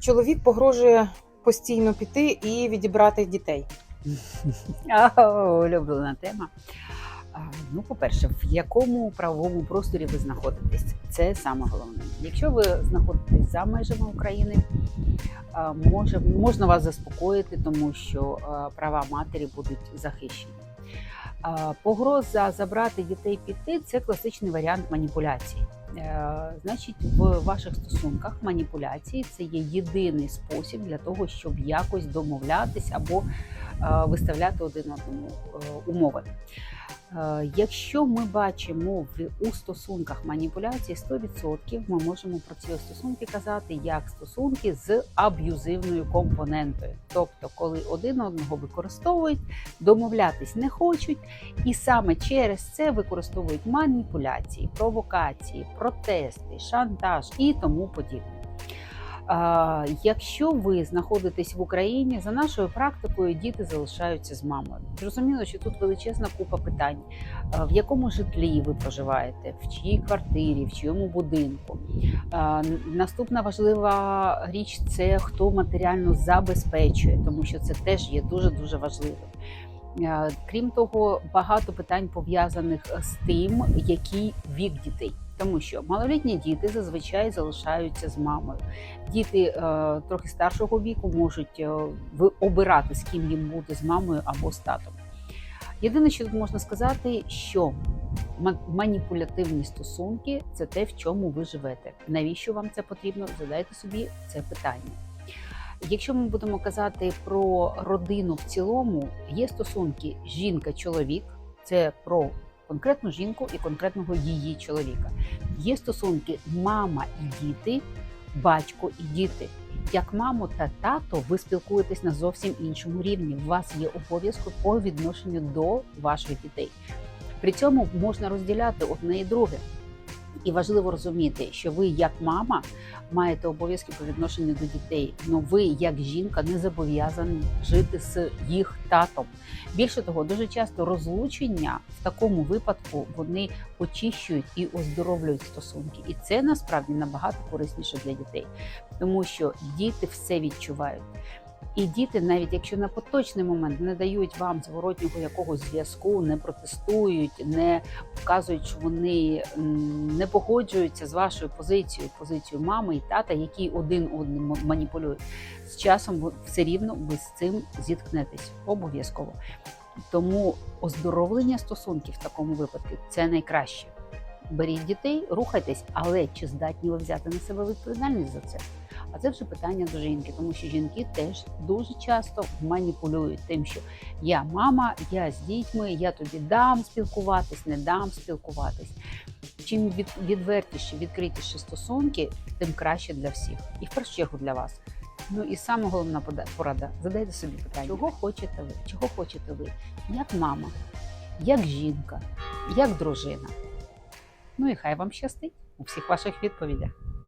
Чоловік погрожує постійно піти і відібрати дітей. Улюблена тема. Ну, по-перше, в якому правовому просторі ви знаходитесь? Це саме головне. Якщо ви знаходитесь за межами України, може, можна вас заспокоїти, тому що права матері будуть захищені. Погроза забрати дітей піти це класичний варіант маніпуляції. Е, Значить, в ваших стосунках маніпуляції це є єдиний спосіб для того, щоб якось домовлятись або е, виставляти один одному е, умови. Е, Якщо ми бачимо в у стосунках маніпуляції 100%, ми можемо про ці стосунки казати як стосунки з аб'юзивною компонентою, тобто, коли один одного використовують, домовлятись не хочуть, і саме через це використовують маніпуляції, провокації, протести, шантаж і тому подібне. Якщо ви знаходитесь в Україні, за нашою практикою діти залишаються з мамою. Зрозуміло, що тут величезна купа питань: в якому житлі ви проживаєте, в чиїй квартирі, в чийому будинку. Наступна важлива річ це хто матеріально забезпечує, тому що це теж є дуже дуже важливим. Крім того, багато питань пов'язаних з тим, який вік дітей. Тому що малолітні діти зазвичай залишаються з мамою. Діти е, трохи старшого віку можуть е, обирати, з ким їм бути з мамою або з татом. Єдине, що тут можна сказати, що маніпулятивні стосунки це те, в чому ви живете. Навіщо вам це потрібно? Задайте собі це питання. Якщо ми будемо казати про родину в цілому, є стосунки жінка-чоловік, це про конкретну жінку і конкретного її чоловіка. Є стосунки мама і діти, батько і діти. Як мамо та тато, ви спілкуєтесь на зовсім іншому рівні. У вас є обов'язки по відношенню до ваших дітей. При цьому можна розділяти одне і друге. І важливо розуміти, що ви, як мама, маєте обов'язки по відношенню до дітей. але ви, як жінка, не зобов'язані жити з їх татом. Більше того, дуже часто розлучення в такому випадку вони очищують і оздоровлюють стосунки, і це насправді набагато корисніше для дітей, тому що діти все відчувають. І діти, навіть якщо на поточний момент не дають вам зворотнього якогось зв'язку, не протестують, не показують, що вони не погоджуються з вашою позицією, позицією мами і тата, які один одним маніпулюють. З часом все рівно ви з цим зіткнетесь обов'язково. Тому оздоровлення стосунків в такому випадку це найкраще. Беріть дітей, рухайтесь, але чи здатні ви взяти на себе відповідальність за це? А це вже питання до жінки, тому що жінки теж дуже часто маніпулюють тим, що я мама, я з дітьми, я тобі дам спілкуватись, не дам спілкуватись. Чим від, відвертіші, відкритіші стосунки, тим краще для всіх, і в першу чергу для вас. Ну і саме головна порада: задайте собі питання, чого хочете ви, чого хочете ви, як мама, як жінка, як дружина. Ну і хай вам щастить у всіх ваших відповідях.